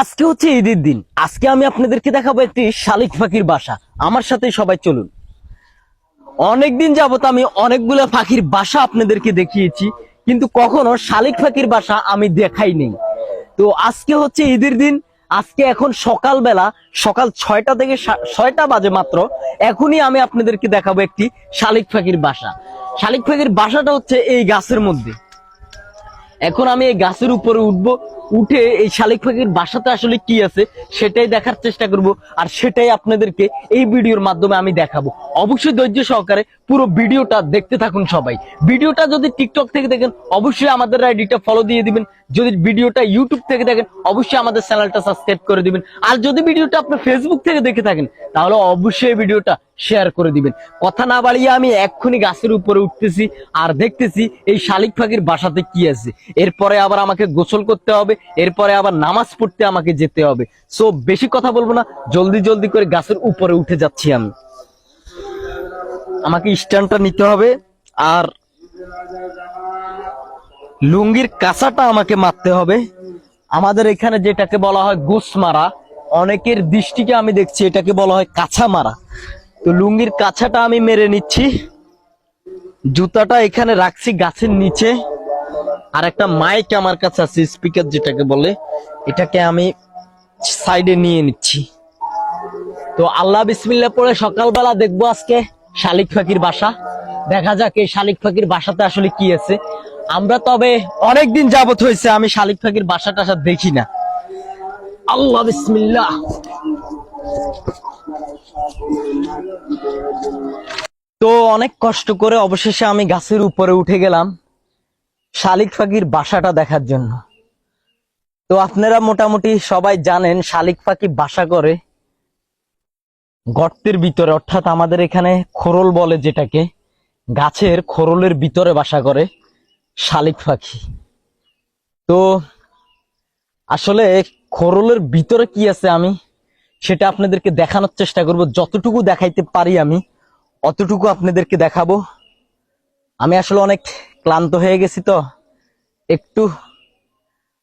আজকে হচ্ছে ঈদের দিন। আজকে আমি আপনাদেরকে দেখাবো একটি শালিক পাখির বাসা। আমার সাথে সবাই চলুন। অনেকদিন যাবত আমি অনেকগুলো পাখির বাসা আপনাদেরকে দেখিয়েছি, কিন্তু কখনো শালিক পাখির বাসা আমি দেখাই নেই। তো আজকে হচ্ছে ঈদের দিন। আজকে এখন সকালবেলা, সকাল ছয়টা থেকে ছয়টা বাজে মাত্র, এখনই আমি আপনাদেরকে দেখাবো একটি শালিক পাখির বাসা। শালিক পাখির বাসাটা হচ্ছে এই গাছের মধ্যে। এখন আমি এই গাছের উপরে উঠবো, উঠে এই শালিক পাখির বাসাতে আসলে কি আছে সেটাই দেখার চেষ্টা করব, আর সেটাই আপনাদেরকে এই ভিডিওর মাধ্যমে আমি দেখাবো। অবশ্যই ধৈর্য সহকারে পুরো ভিডিওটা দেখতে থাকুন সবাই। ভিডিওটা যদি টিকটক থেকে দেখেন, অবশ্যই আমাদের আইডিটা ফলো দিয়ে দিবেন। যদি ভিডিওটা ইউটিউব থেকে দেখেন, অবশ্যই আমাদের চ্যানেলটা সাবস্ক্রাইব করে দিবেন। আর যদি ভিডিওটা আপনি ফেসবুক থেকে দেখে থাকেন, তাহলে অবশ্যই ভিডিওটা শেয়ার করে দিবেন। কথা না বাড়িয়ে আমি এক্ষুনি গাছের উপরে উঠতেছি আর দেখতেছি এই শালিক পাখির বাসাতে কি আছে। এরপরে আবার আমাকে গোসল করতে হবে, এরপরে আবার নামাজ পড়তে আমাকে যেতে হবে। সো বেশি কথা বলব না, জলদি জলদি করে গাছের উপরে উঠে যাচ্ছি আমি। আমাকে স্ট্যান্ডটা নিতে হবে আর লুঙ্গির কাঁচাটা আমাকে মারতে হবে। আমাদের এখানে যেটাকে বলা হয় গোস মারা অনেকের দৃষ্টিকে আমি দেখছি এটাকে বলা হয় কাঁচা মারা তো লুঙ্গির কাঁচাটা আমি মেরে নিচ্ছি। জুতাটা এখানে রাখছি গাছের নিচে। আর একটা মাইক আমার কাছে আছে স্পিকার যেটাকে বলে, এটাকে আমি সাইডে নিয়ে নিচ্ছি। তো আল্লাহ বিসমিল্লা পরে সকালবেলা দেখব আজকে শালিক পাখির বাসা। দেখা যাক এই শালিক পাখির বাসাতে আসলে কি আছে। আমরা তবে অনেকদিন যাবত হয়েছে, আমি শালিক পাখির বাসা টাসা দেখি না। আল্লাহ বিসমিল্লাহ। তো অনেক কষ্ট করে অবশেষে আমি গাছের উপরে উঠে গেলাম শালিক পাখির বাসাটা দেখার জন্য। তো আপনারা মোটামুটি সবাই জানেন শালিক পাখি বাসা করে গর্তের ভিতরে, অর্থাৎ আমাদের এখানে খোরল বলে যেটাকে, গাছের খোরলের ভিতরে বাসা করে শালিক পাখি। তো আসলে খোরলের ভিতরে কি আছে আমি সেটা আপনাদেরকে দেখানোর চেষ্টা করব। যতটুকু দেখাইতে পারি আমি, অতটুকু আপনাদেরকে দেখাবো। আমি আসলে অনেক ক্লান্ত হয়ে গেছি তো। একটু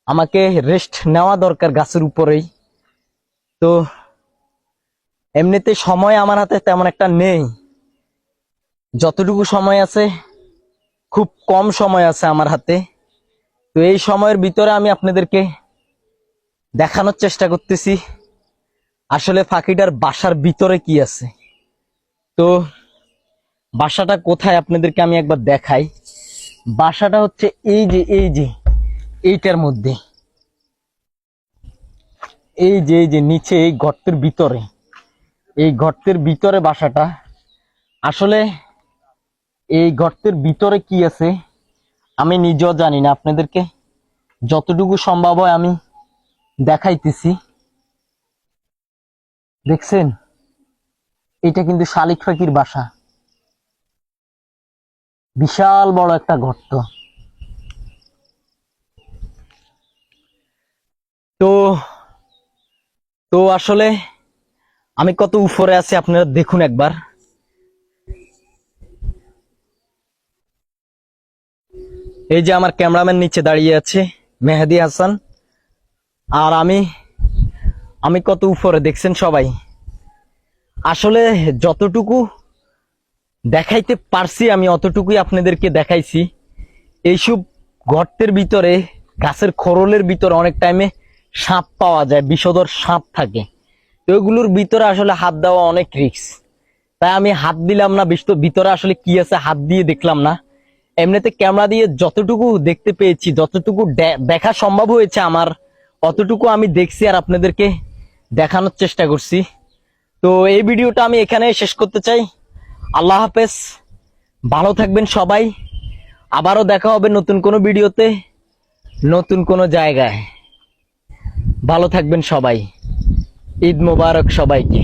আমাকে রেস্ট নেওয়া দরকার গাছের উপরেই। তো এমনিতে সময় আমার হাতে তেমন একটা নেই। যতটুকু সময় আছে, খুব কম সময় আছে আমার হাতে। তো এই সময়ের ভিতরে আমি আপনাদেরকে দেখানোর চেষ্টা করতেছি। আসলে ফাঁকিটার বাসার ভিতরে কি আছে? তো বাসাটা কোথায় আপনাদেরকে আমি একবার দেখাই। বাসাটা হচ্ছে এই যে এই যে, এইটার মধ্যে। এই যে এই যে, নিচে এই গর্তের ভিতরে। এই গর্তের ভিতরে বাসাটা। আসলে এই গর্তের ভিতরে কি আছে, আমি নিজেও জানি না। আপনাদেরকে যতটুকু সম্ভব হয় আমি দেখাইতেছি। দেখছেন? এটা কিন্তু শালিক পাখির বাসা। বিশাল বড় একটা গর্ত। তো তো আসলে আমি কত উপরে আছি আপনারা দেখুন একবার। এই যে আমার ক্যামেরাম্যান নিচে দাঁড়িয়ে আছে, মেহেদি হাসান। আর আমি আমি কত উপরে, দেখছেন সবাই? আসলে যতটুকু দেখাইতে পারছি, আমি অতটুকুই আপনাদেরকে দেখাইছি। এইসব গর্তের ভিতরে, গাছের খোরলের ভিতরে অনেক টাইমে সাপ পাওয়া যায়, বিষধর সাপ থাকে। ওইগুলোর ভিতরে আসলে হাত দেওয়া অনেক রিস্ক তাই আমি হাত দিলাম না বিষ- ভিতরে আসলে কি আছে হাত দিয়ে দেখলাম না। এমনিতে ক্যামেরা দিয়ে যতটুকু দেখতে পেয়েছি, যতটুকু দেখা সম্ভব হয়েছে আমার, অতটুকু আমি দেখছি আর আপনাদেরকে দেখানোর চেষ্টা করছি। তো এই ভিডিওটা আমি এখানে শেষ করতে চাই। আল্লাহ হাফেজ। ভালো থাকবেন সবাই। আবারও দেখা হবে নতুন কোনো ভিডিওতে, নতুন কোনো জায়গায়। ভালো থাকবেন সবাই। ঈদ মোবারক সবাইকে।